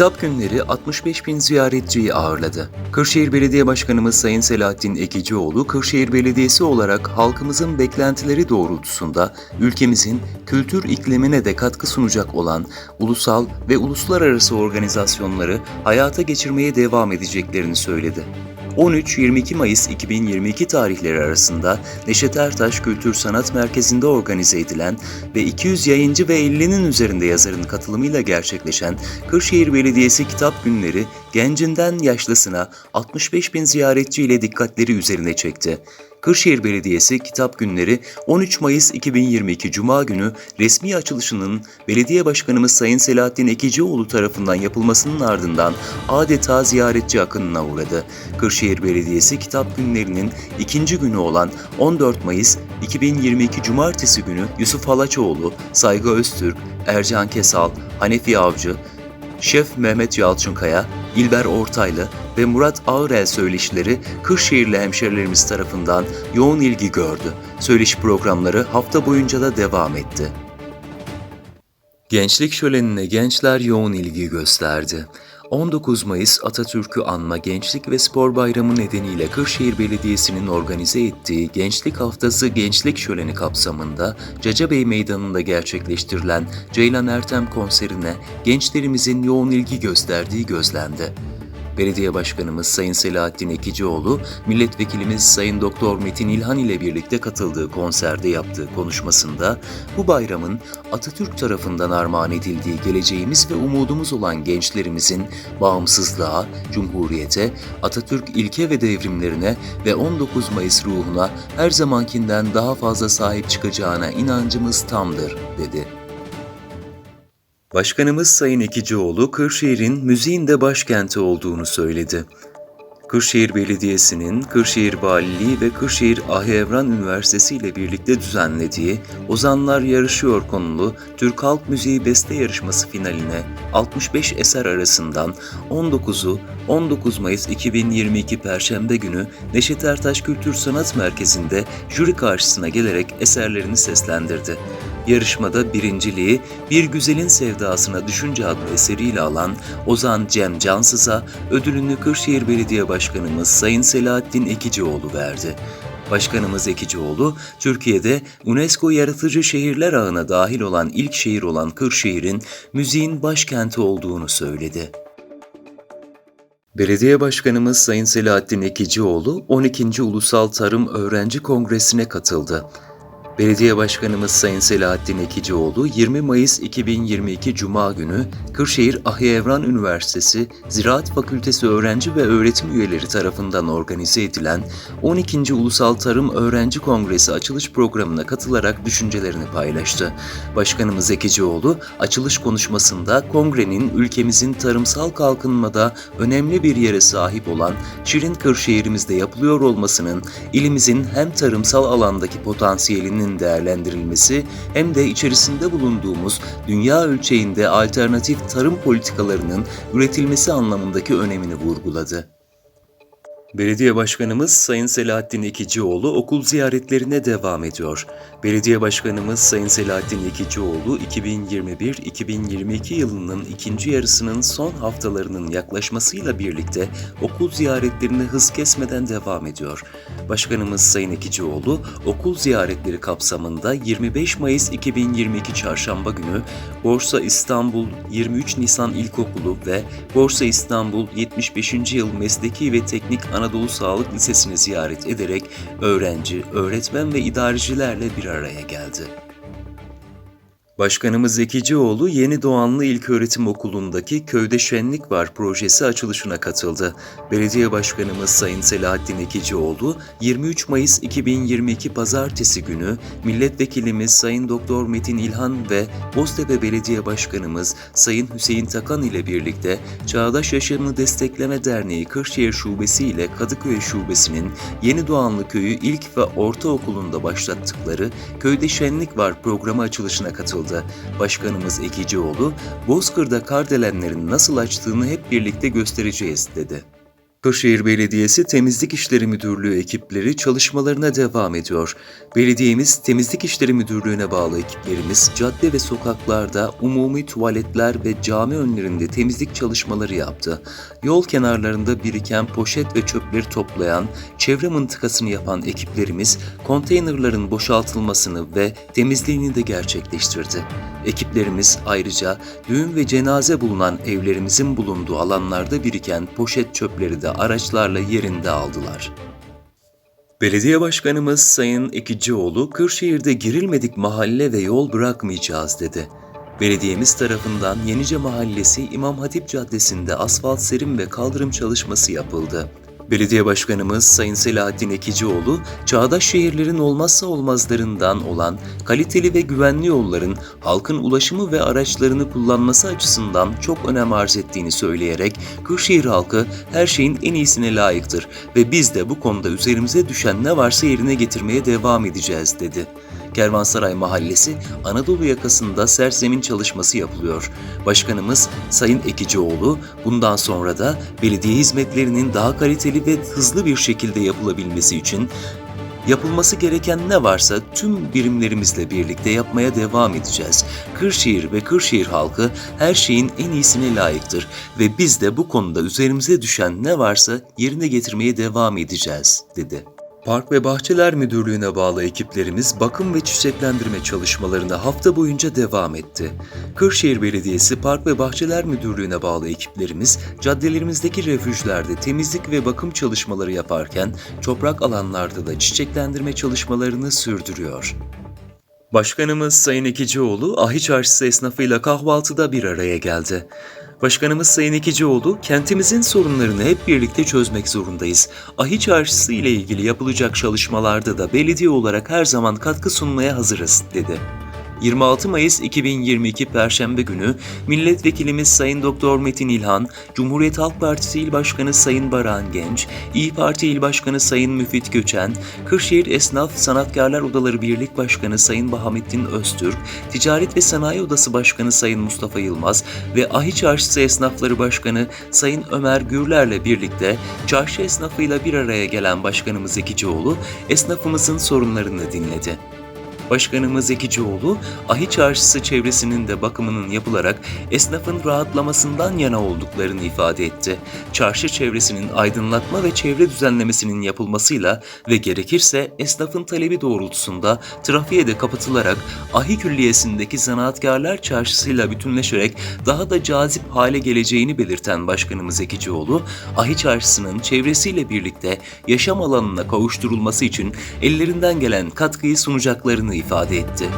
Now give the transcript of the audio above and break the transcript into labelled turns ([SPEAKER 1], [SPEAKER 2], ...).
[SPEAKER 1] Kitap günleri 65 bin ziyaretçiyi ağırladı. Kırşehir Belediye Başkanımız Sayın Selahattin Ekicioğlu, Kırşehir Belediyesi olarak halkımızın beklentileri doğrultusunda ülkemizin kültür iklimine de katkı sunacak olan ulusal ve uluslararası organizasyonları hayata geçirmeye devam edeceklerini söyledi. 13-22 Mayıs 2022 tarihleri arasında Neşet Ertaş Kültür Sanat Merkezi'nde organize edilen ve 200 yayıncı ve 50'nin üzerinde yazarın katılımıyla gerçekleşen Kırşehir Belediyesi Kitap Günleri gencinden yaşlısına 65 bin ziyaretçi ile dikkatleri üzerine çekti. Kırşehir Belediyesi Kitap Günleri 13 Mayıs 2022 Cuma günü resmi açılışının Belediye Başkanımız Sayın Selahattin Ekicioğlu tarafından yapılmasının ardından adeta ziyaretçi akınına uğradı. Kırşehir Belediyesi Kitap Günlerinin ikinci günü olan 14 Mayıs 2022 Cumartesi günü Yusuf Halaçoğlu, Saygı Öztürk, Ercan Kesal, Hanefi Avcı, Şef Mehmet Yalçınkaya, İlber Ortaylı ve Murat Ağırel söyleşileri Kırşehirli hemşerilerimiz tarafından yoğun ilgi gördü. Söyleşi programları hafta boyunca da devam etti. Gençlik şölenine gençler yoğun ilgi gösterdi. 19 Mayıs Atatürk'ü anma Gençlik ve Spor Bayramı nedeniyle Kırşehir Belediyesi'nin organize ettiği Gençlik Haftası Gençlik Şöleni kapsamında Cacabey Meydanı'nda gerçekleştirilen Ceylan Ertem konserine gençlerimizin yoğun ilgi gösterdiği gözlendi. Belediye Başkanımız Sayın Selahattin Ekicioğlu, Milletvekilimiz Sayın Doktor Metin İlhan ile birlikte katıldığı konserde yaptığı konuşmasında bu bayramın Atatürk tarafından armağan edildiği geleceğimiz ve umudumuz olan gençlerimizin bağımsızlığa, cumhuriyete, Atatürk ilke ve devrimlerine ve 19 Mayıs ruhuna her zamankinden daha fazla sahip çıkacağına inancımız tamdır, dedi. Başkanımız Sayın Ekicioğlu, Kırşehir'in müziğin de başkenti olduğunu söyledi. Kırşehir Belediyesi'nin Kırşehir Valiliği ve Kırşehir Ahyevran Üniversitesi ile birlikte düzenlediği Ozanlar Yarışıyor konulu Türk Halk Müziği Beste Yarışması finaline 65 eser arasından 19'u 19 Mayıs 2022 Perşembe günü Neşet Ertaş Kültür Sanat Merkezi'nde jüri karşısına gelerek eserlerini seslendirdi. Yarışmada birinciliği Bir Güzelin Sevdasına Düşünce adlı eseriyle alan Ozan Cem Cansız'a ödülünü Kırşehir Belediye Başkanımız Sayın Selahattin Ekicioğlu verdi. Başkanımız Ekicioğlu, Türkiye'de UNESCO Yaratıcı Şehirler Ağı'na dahil olan ilk şehir olan Kırşehir'in müziğin başkenti olduğunu söyledi. Belediye Başkanımız Sayın Selahattin Ekicioğlu 12. Ulusal Tarım Öğrenci Kongresi'ne katıldı. Belediye Başkanımız Sayın Selahattin Ekicioğlu 20 Mayıs 2022 Cuma günü Kırşehir Ahyevran Üniversitesi Ziraat Fakültesi öğrenci ve öğretim üyeleri tarafından organize edilen 12. Ulusal Tarım Öğrenci Kongresi açılış programına katılarak düşüncelerini paylaştı. Başkanımız Ekicioğlu açılış konuşmasında kongrenin ülkemizin tarımsal kalkınmada önemli bir yere sahip olan Şirin Kırşehir'imizde yapılıyor olmasının ilimizin hem tarımsal alandaki potansiyelinin değerlendirilmesi hem de içerisinde bulunduğumuz dünya ölçeğinde alternatif tarım politikalarının üretilmesi anlamındaki önemini vurguladı. Belediye Başkanımız Sayın Selahattin Ekicioğlu okul ziyaretlerine devam ediyor. Belediye Başkanımız Sayın Selahattin Ekicioğlu 2021-2022 yılının ikinci yarısının son haftalarının yaklaşmasıyla birlikte okul ziyaretlerine hız kesmeden devam ediyor. Başkanımız Sayın Ekicioğlu okul ziyaretleri kapsamında 25 Mayıs 2022 Çarşamba günü Borsa İstanbul 23 Nisan İlkokulu ve Borsa İstanbul 75. Yıl Mesleki ve Teknik Anadolu Sağlık Lisesi'ni ziyaret ederek öğrenci, öğretmen ve idarecilerle bir araya geldi. Başkanımız Zekicioğlu Yeni Doğanlı İlköğretim Okulu'ndaki Köyde Şenlik Var projesi açılışına katıldı. Belediye Başkanımız Sayın Selahattin Ekicioğlu 23 Mayıs 2022 Pazartesi günü Milletvekilimiz Sayın Doktor Metin İlhan ve Boztepe Belediye Başkanımız Sayın Hüseyin Takan ile birlikte Çağdaş Yaşamı Destekleme Derneği Kırşehir Şubesi ile Kadıköy Şubesi'nin Yeni Doğanlı Köyü İlk ve Ortaokulu'nda başlattıkları Köyde Şenlik Var programı açılışına katıldı. Başkanımız Ekicioğlu, Bozkır'da kardelenlerin nasıl açtığını hep birlikte göstereceğiz dedi. Kırşehir Belediyesi Temizlik İşleri Müdürlüğü ekipleri çalışmalarına devam ediyor. Belediyemiz Temizlik İşleri Müdürlüğü'ne bağlı ekiplerimiz cadde ve sokaklarda umumi tuvaletler ve cami önlerinde temizlik çalışmaları yaptı. Yol kenarlarında biriken poşet ve çöpleri toplayan, çevre mıntıkasını yapan ekiplerimiz konteynerların boşaltılmasını ve temizliğini de gerçekleştirdi. Ekiplerimiz ayrıca düğün ve cenaze bulunan evlerimizin bulunduğu alanlarda biriken poşet çöpleri de araçlarla yerinde aldılar. Belediye Başkanımız Sayın Ekicioğlu, Kırşehir'de girilmedik mahalle ve yol bırakmayacağız dedi. Belediyemiz tarafından Yenice Mahallesi İmam Hatip Caddesi'nde asfalt serim ve kaldırım çalışması yapıldı. Belediye Başkanımız Sayın Selahattin Ekicioğlu, çağdaş şehirlerin olmazsa olmazlarından olan kaliteli ve güvenli yolların halkın ulaşımı ve araçlarını kullanması açısından çok önem arz ettiğini söyleyerek Kırşehir halkı her şeyin en iyisine layıktır ve biz de bu konuda üzerimize düşen ne varsa yerine getirmeye devam edeceğiz dedi. Kervansaray Mahallesi Anadolu yakasında sert zemin çalışması yapılıyor. Başkanımız Sayın Ekicioğlu bundan sonra da belediye hizmetlerinin daha kaliteli ve hızlı bir şekilde yapılabilmesi için Yapılması gereken ne varsa tüm birimlerimizle birlikte yapmaya devam edeceğiz. Kırşehir ve Kırşehir halkı her şeyin en iyisine layıktır ve biz de bu konuda üzerimize düşen ne varsa yerine getirmeye devam edeceğiz, dedi. Park ve Bahçeler Müdürlüğü'ne bağlı ekiplerimiz bakım ve çiçeklendirme çalışmalarına hafta boyunca devam etti. Kırşehir Belediyesi Park ve Bahçeler Müdürlüğü'ne bağlı ekiplerimiz caddelerimizdeki refüjlerde temizlik ve bakım çalışmaları yaparken toprak alanlarda da çiçeklendirme çalışmalarını sürdürüyor. Başkanımız Sayın Ekicioğlu, Ahi Çarşısı esnafıyla kahvaltıda bir araya geldi. Başkanımız Sayın Ekicioğlu, kentimizin sorunlarını hep birlikte çözmek zorundayız. Ahi Çarşısı ile ilgili yapılacak çalışmalarda da belediye olarak her zaman katkı sunmaya hazırız, dedi. 26 Mayıs 2022 Perşembe günü Milletvekilimiz Sayın Doktor Metin İlhan, Cumhuriyet Halk Partisi İl Başkanı Sayın Baran Genç, İyi Parti İl Başkanı Sayın Müfit Göçen, Kırşehir Esnaf Sanatkarlar Odaları Birlik Başkanı Sayın Bahamettin Öztürk, Ticaret ve Sanayi Odası Başkanı Sayın Mustafa Yılmaz ve Ahi Çarşısı Esnafları Başkanı Sayın Ömer Gürler'le birlikte çarşı esnafıyla bir araya gelen Başkanımız Ekicioğlu, esnafımızın sorunlarını dinledi. Başkanımız Ekicioğlu, Ahi Çarşısı çevresinin de bakımının yapılarak esnafın rahatlamasından yana olduklarını ifade etti. Çarşı çevresinin aydınlatma ve çevre düzenlemesinin yapılmasıyla ve gerekirse esnafın talebi doğrultusunda trafiğe de kapatılarak Ahi Külliyesi'ndeki Zanaatkarlar Çarşısı'yla bütünleşerek daha da cazip hale geleceğini belirten Başkanımız Ekicioğlu, Ahi Çarşısı'nın çevresiyle birlikte yaşam alanına kavuşturulması için ellerinden gelen katkıyı sunacaklarını ifade etti.